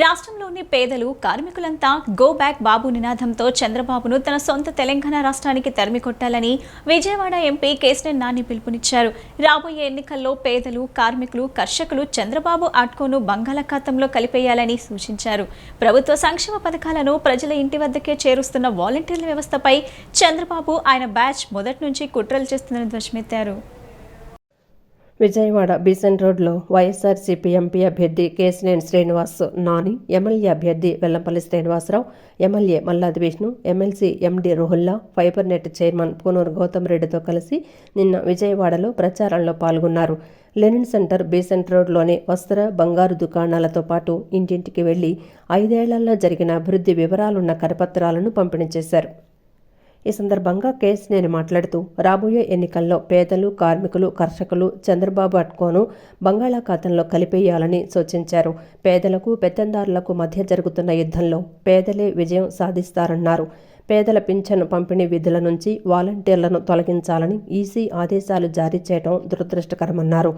రాష్ట్రంలోని పేదలు కార్మికులంతా go back బాబు నినాదంతో చంద్రబాబును తన సొంత తెలంగాణ రాష్ట్రానికి తరిమి కొట్టాలని విజయవాడ ఎంపీ కేసీఆర్ నాని పిలుపునిచ్చారు. రాబోయే ఎన్నికల్లో పేదలు కార్మికులు కర్షకులు చంద్రబాబు ఆట్కోను బంగాళాఖాతంలో కలిపేయాలని సూచించారు. ప్రభుత్వ సంక్షేమ పథకాలను ప్రజల ఇంటి వద్దకే చేరుస్తున్న వాలంటీర్ల వ్యవస్థపై చంద్రబాబు ఆయన బ్యాచ్ మొదటి నుంచి కుట్రలు చేస్తుందని ధ్వజమెత్తారు. విజయవాడ బీసెంట్ రోడ్లో వైఎస్ఆర్సీపీ ఎంపీ అభ్యర్థి కేశినేని శ్రీనివాస్ నాని ఎమ్మెల్యే అభ్యర్థి Vellampalli Srinivasa Rao MLA Malladi Vishnu MLC MD Ruhulla fibre net chairman Punuru Gautam రెడ్డితో కలిసి నిన్న విజయవాడలో ప్రచారంలో పాల్గొన్నారు. లెనిన్ సెంటర్ బీసెంట్ రోడ్లోని వస్త్ర బంగారు దుకాణాలతో పాటు ఇంటింటికి వెళ్ళి ఐదేళ్ళలో జరిగిన అభివృద్ధి వివరాలున్న కరపత్రాలను పంపిణీ చేశారు. ఈ సందర్భంగా కేసినేని మాట్లాడుతూ రాబోయే ఎన్నికల్లో పేదలు కార్మికులు కర్షకులు చంద్రబాబు అట్కోను బంగాళాఖాతంలో కలిపేయాలని సూచించారు. పేదలకు పెత్తందారులకు మధ్య జరుగుతున్న యుద్ధంలో పేదలే విజయం సాధిస్తారన్నారు. పేదల పింఛను పంపిణీ విధుల నుంచి వాలంటీర్లను తొలగించాలని ఈసీ ఆదేశాలు జారీ చేయడం దురదృష్టకరమన్నారు.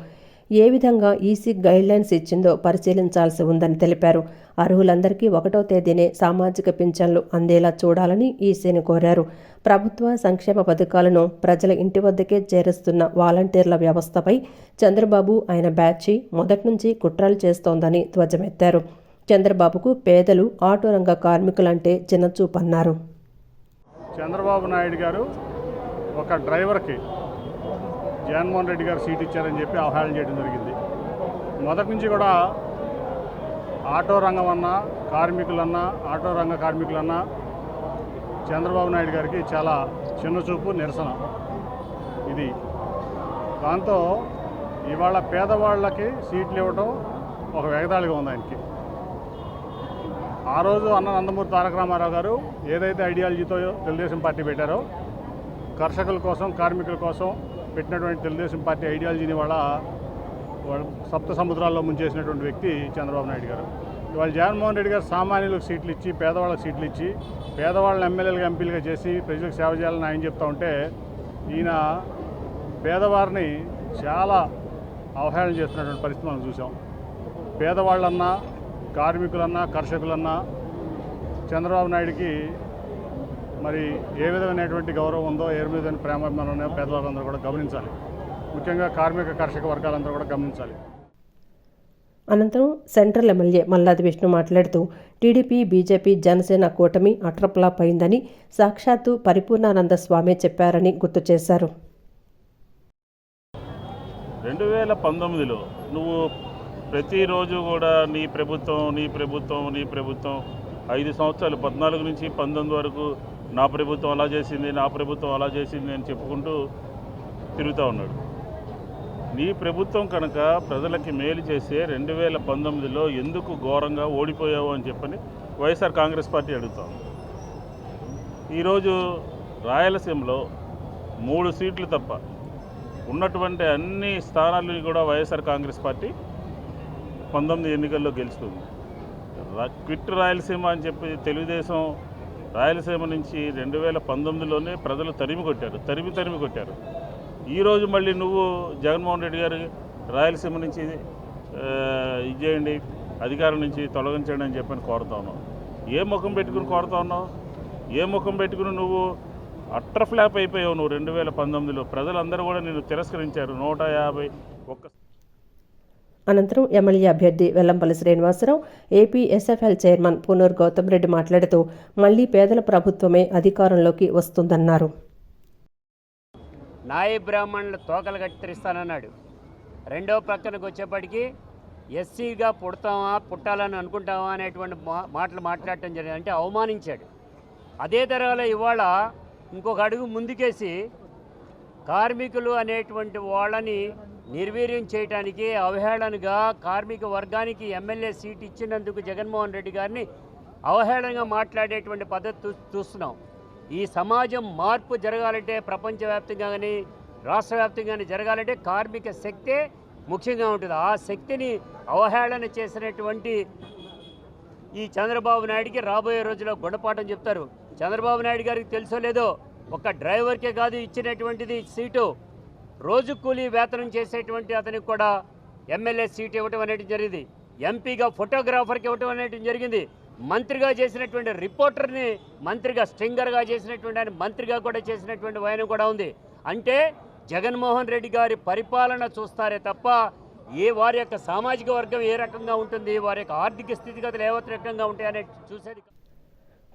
ఏ విధంగా ఈసీ గైడ్లైన్స్ ఇచ్చిందో పరిశీలించాల్సి ఉందని తెలిపారు. అర్హులందరికీ ఒకటో తేదీనే సామాజిక పింఛన్లు అందేలా చూడాలని ఈసీని కోరారు. ప్రభుత్వ సంక్షేమ పథకాలను ప్రజల ఇంటి వద్దకే చేరుస్తున్న వాలంటీర్ల వ్యవస్థపై చంద్రబాబు ఆయన బ్యాచి మొదటి నుంచి కుట్రలు చేస్తోందని ధ్వజమెత్తారు. చంద్రబాబుకు పేదలు ఆటో రంగ కార్మికులంటే చిన్నచూపన్నారు. చంద్రబాబు నాయుడు గారు ఒక డ్రైవర్కి జగన్మోహన్ రెడ్డి గారు సీట్ ఇచ్చారని చెప్పి ఆహ్వానం చేయడం జరిగింది. మొదటి నుంచి కూడా ఆటో రంగం అన్నా కార్మికులన్నా ఆటో రంగ కార్మికులన్నా చంద్రబాబు నాయుడు గారికి చాలా చిన్న చూపు నిరసన. ఇది. దాంతో ఇవాళ పేదవాళ్ళకి సీట్లు ఇవ్వడం ఒక వెగదాళిగా ఉంది ఆయనకి. ఆ రోజు అన్న నందమూరి తారక రామారావు గారు ఏదైతే ఐడియాలజీతో తెలుగుదేశం పార్టీ పెట్టారో కర్షకుల కోసం కార్మికుల కోసం పెట్టినటువంటి తెలుగుదేశం పార్టీ ఐడియాలజీని వాళ్ళ సప్త సముద్రాల్లో ముంచేసినటువంటి వ్యక్తి చంద్రబాబు నాయుడు గారు. ఇవాళ జగన్మోహన్ రెడ్డి గారు సామాన్యులకు సీట్లు ఇచ్చి పేదవాళ్ళకి సీట్లు ఇచ్చి పేదవాళ్ళని ఎమ్మెల్యేలుగా ఎంపీలుగా చేసి ప్రజలకు సేవ చేయాలని ఆయన చెప్తా ఉంటే ఈయన పేదవారిని చాలా అవహేళన చేస్తున్నటువంటి పరిస్థితి మనం చూసాం. పేదవాళ్ళన్నా కార్మికులన్నా కర్షకులన్నా చంద్రబాబు నాయుడికి మరి ఏ విధమైనటువంటి గౌరవం ఉందో ఏ విధమైన ప్రేమాభిమానం ఉన్నాయో పేదవాళ్ళందరూ కూడా గమనించాలి. ముఖ్యంగా కార్మిక కర్షక వర్గాలందరూ కూడా గమనించాలి. అనంతరం సెంట్రల్ ఎమ్మెల్యే మల్లాది విష్ణు మాట్లాడుతూ టీడీపీ బీజేపీ జనసేన కూటమి అట్రప్లాప్ అయిందని సాక్షాత్తు పరిపూర్ణానంద స్వామి చెప్పారని గుర్తు చేశారు. రెండు వేల పంతొమ్మిదిలో నువ్వు ప్రతిరోజు కూడా నీ ప్రభుత్వం నీ ప్రభుత్వం నీ ప్రభుత్వం ఐదు సంవత్సరాలు పద్నాలుగు నుంచి పంతొమ్మిది వరకు నా ప్రభుత్వం అలా చేసింది నా ప్రభుత్వం అలా చేసింది అని చెప్పుకుంటూ తిరుగుతూ ఉన్నాడు. నీ ప్రభుత్వం కనుక ప్రజలకి మేలు చేసే రెండు వేల పంతొమ్మిదిలో ఎందుకు ఘోరంగా ఓడిపోయావు అని చెప్పని వైఎస్ఆర్ కాంగ్రెస్ పార్టీ అడుగుతాం ఈరోజు రాయలసీమలో మూడు సీట్లు తప్ప ఉన్నటువంటి అన్ని స్థానాలు కూడా వైఎస్ఆర్ కాంగ్రెస్ పార్టీ పంతొమ్మిది ఎన్నికల్లో గెలుచుకుంది క్విట్ రాయలసీమ అని చెప్పి తెలుగుదేశం రాయలసీమ నుంచి రెండు వేల పంతొమ్మిదిలోనే ప్రజలు తరిమి కొట్టారు తరిమి తరిమి కొట్టారు. ఈరోజు మళ్ళీ నువ్వు జగన్మోహన్ రెడ్డి గారు రాయలసీమ నుంచి ఇది చేయండి అధికారం నుంచి తొలగించండి అని చెప్పని కోరుతా ఉన్నావు. ఏ ముఖం పెట్టుకుని కోరుతా ఉన్నావు? ఏ ముఖం పెట్టుకుని నువ్వు అట్ర ఫ్లాప్ అయిపోయావు నువ్వు రెండు వేల పంతొమ్మిదిలో ప్రజలందరూ కూడా నేను తిరస్కరించారు. నూట యాభై ఒక్క అనంతరం ఎమ్మెల్యే అభ్యర్థి Vellampalli Srinivasa Rao AP SFL chairman Punuru Gautam Reddy మాట్లాడుతూ మళ్ళీ పేదల ప్రభుత్వమే అధికారంలోకి వస్తుందన్నారు. నాయ బ్రాహ్మణులు తోకలు కత్తిరిస్తానన్నాడు రెండో పక్కనకు వచ్చేప్పటికి ఎస్సీగా పుడతామా పుట్టాలని అనుకుంటామా అనేటువంటి మా మాటలు మాట్లాడటం జరిగింది. అంటే అవమానించాడు. అదే తరహాలో ఇవాళ ఇంకొక అడుగు ముందుకేసి కార్మికులు అనేటువంటి వాళ్ళని నిర్వీర్యం చేయడానికి అవహేళనగా కార్మిక వర్గానికి ఎమ్మెల్యే సీట్ ఇచ్చినందుకు జగన్మోహన్ రెడ్డి గారిని అవహేళనగా మాట్లాడేటువంటి పద్ధతి చూస్తున్నాం. ఈ సమాజం మార్పు జరగాలంటే ప్రపంచవ్యాప్తంగా కానీ రాష్ట్ర వ్యాప్తంగా కానీ జరగాలంటే కార్మిక శక్తే ముఖ్యంగా ఉంటుంది. ఆ శక్తిని అవహేళన చేసినటువంటి ఈ చంద్రబాబు నాయుడికి రాబోయే రోజుల్లో గుణపాఠం చెప్తారు. చంద్రబాబు నాయుడు గారికి తెలుసో లేదో ఒక డ్రైవర్కే కాదు ఇచ్చినటువంటిది సీటు. రోజు కూలీ వేతనం చేసేటువంటి అతనికి కూడా ఎమ్మెల్యే సీట్ ఇవ్వటం అనేది జరిగింది. ఎంపీగా ఫోటోగ్రాఫర్కి ఇవ్వటం అనేది జరిగింది. మంత్రిగా చేసినటువంటి రిపోర్టర్ని మంత్రిగా స్ట్రింగర్గా చేసినటువంటి ఆయన మంత్రిగా కూడా చేసినటువంటి వయన కూడా ఉంది. అంటే జగన్మోహన్ రెడ్డి గారి పరిపాలన చూస్తారే తప్ప ఏ వారి యొక్క సామాజిక వర్గం ఏ రకంగా ఉంటుంది వారి యొక్క ఆర్థిక స్థితిగతులు ఏ రకంగా ఉంటాయి అనేది చూసేది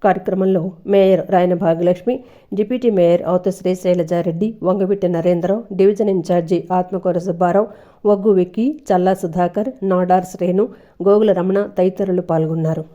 కార్యక్రమంలో mayor Rayana Bhagyalakshmi deputy mayor Avathashri Shailaja Reddy Vangaveeti Narendra Rao division incharge Atmakuri Subbarao Vaggu Vicky Challa Sudhakar Nadar Sreenu Gogula Ramana తదితరులు పాల్గొన్నారు.